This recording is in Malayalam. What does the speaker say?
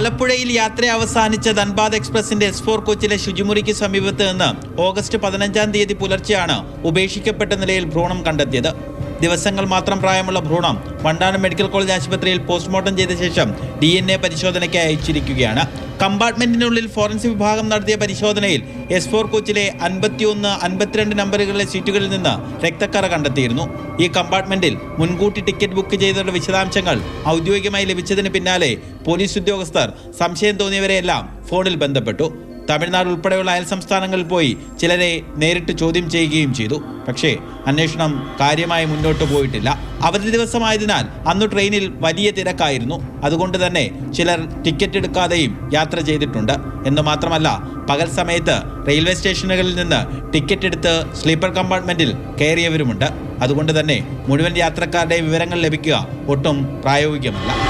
ആലപ്പുഴയിൽ യാത്ര അവസാനിച്ച ധൻബാദ് എക്സ്പ്രസിന്റെ എസ് ഫോർ കോച്ചിലെ ശുചിമുറിക്ക് സമീപത്ത് നിന്ന് ഓഗസ്റ്റ് പതിനഞ്ചാം തീയതി പുലർച്ചെയാണ് ഉപേക്ഷിക്കപ്പെട്ട നിലയിൽ ഭ്രൂണം കണ്ടെത്തിയത്. ദിവസങ്ങൾ മാത്രം പ്രായമുള്ള ഭ്രൂണം വണ്ടാനം മെഡിക്കൽ കോളേജ് ആശുപത്രിയിൽ പോസ്റ്റ്മോർട്ടം ചെയ്ത ശേഷം ഡി എൻ എ പരിശോധനയ്ക്ക് അയച്ചിരിക്കുകയാണ്. കമ്പാർട്ട്മെന്റിനുള്ളിൽ ഫോറൻസിക് വിഭാഗം നടത്തിയ പരിശോധനയിൽ എസ് ഫോർ കോച്ചിലെ അൻപത്തിയൊന്ന് അൻപത്തിരണ്ട് നമ്പറുകളിലെ സീറ്റുകളിൽ നിന്ന് രക്തക്കറ കണ്ടെത്തിയിരുന്നു. ഈ കമ്പാർട്ട്മെന്റിൽ മുൻകൂട്ടി ടിക്കറ്റ് ബുക്ക് ചെയ്തവരുടെ വിശദാംശങ്ങൾ ഔദ്യോഗികമായി ലഭിച്ചതിന് പിന്നാലെ പോലീസ് ഉദ്യോഗസ്ഥർ സംശയം തോന്നിയവരെയെല്ലാം ഫോണിൽ ബന്ധപ്പെട്ടു. തമിഴ്നാട് ഉൾപ്പെടെയുള്ള അയൽ സംസ്ഥാനങ്ങളിൽ പോയി ചിലരെ നേരിട്ട് ചോദ്യം ചെയ്യുകയും ചെയ്തു. പക്ഷേ അന്വേഷണം കാര്യമായി മുന്നോട്ട് പോയിട്ടില്ല. അവധി ദിവസമായതിനാൽ അന്ന് ട്രെയിനിൽ വലിയ തിരക്കായിരുന്നു. അതുകൊണ്ട് തന്നെ ചിലർ ടിക്കറ്റ് എടുക്കാതെയും യാത്ര ചെയ്തിട്ടുണ്ട്. എന്ന് മാത്രമല്ല പകൽ സമയത്ത് റെയിൽവേ സ്റ്റേഷനുകളിൽ നിന്ന് ടിക്കറ്റ് എടുത്ത് സ്ലീപ്പർ കമ്പാർട്ട്മെന്റിൽ കയറിയവരുമുണ്ട്. അതുകൊണ്ട് തന്നെ മുഴുവൻ യാത്രക്കാരുടെയും വിവരങ്ങൾ ലഭിക്കുക ഒട്ടും പ്രായോഗികമല്ല.